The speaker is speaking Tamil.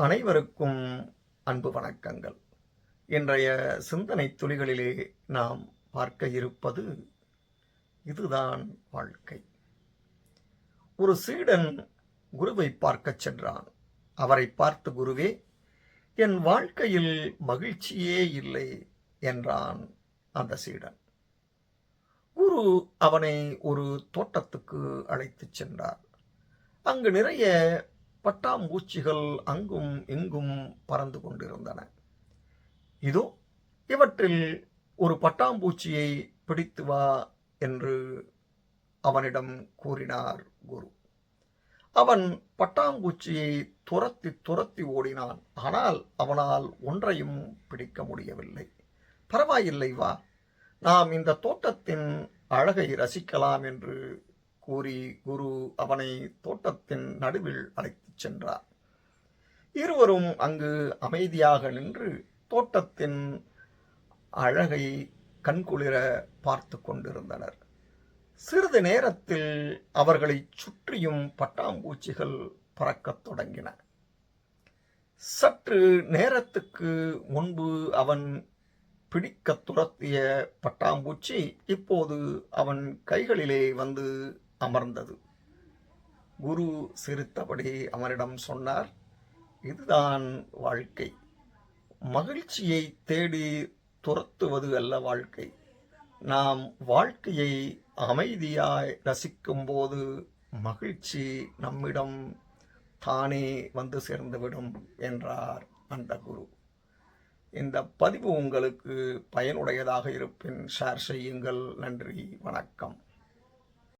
அனைவருக்கும் அன்பு வணக்கங்கள். இன்றைய சிந்தனை துளிகளிலே நாம் பார்க்க இருப்பது இதுதான் வாழ்க்கை. ஒரு சீடன் குருவை பார்க்கச் சென்றான். அவரை பார்த்து குருவே என் வாழ்க்கையில் மகிழ்ச்சியே இல்லை என்றான் அந்த சீடன். குரு அவனை ஒரு தோட்டத்துக்கு அழைத்துச் சென்றார். அங்கு நிறைய பட்டாம்பூச்சிகள் அங்கும் இங்கும் பறந்து கொண்டிருந்தன. இதோ இவற்றில் ஒரு பட்டாம்பூச்சியை பிடித்து வா என்று அவனிடம் கூறினார் குரு. அவன் பட்டாம்பூச்சியை துரத்தி துரத்தி ஓடினான். ஆனால் அவனால் ஒன்றையும் பிடிக்க முடியவில்லை. பரவாயில்லை வா நாம் இந்த தோட்டத்தின் அழகை ரசிக்கலாம் என்று கூறி குரு அவனை தோட்டத்தின் நடுவில் அழைத்துச் சென்றார். இருவரும் அங்கு அமைதியாக நின்று தோட்டத்தின் அழகை கண்குளிர பார்த்து கொண்டிருந்தனர். சிறிது நேரத்தில் அவர்களைச் சுற்றியும் பட்டாம்பூச்சிகள் பறக்கத் தொடங்கின. சற்று நேரத்துக்கு முன்பு அவன் பிடிக்க துரத்திய பட்டாம்பூச்சி இப்போது அவன் கைகளிலே வந்து அமர்ந்தது. குரு சிரித்தபடி அவனிடம் சொன்னார் இதுதான் வாழ்க்கை. மகிழ்ச்சியை தேடி துரத்துவது அல்ல வாழ்க்கை. நாம் வாழ்க்கையை அமைதியாய் ரசிக்கும்போது மகிழ்ச்சி நம்மிடம் தானே வந்து சேர்ந்துவிடும் என்றார் அந்த குரு. இந்த பதிவு உங்களுக்கு பயனுடையதாக இருப்பின் ஷேர் செய்யுங்கள். நன்றி வணக்கம்.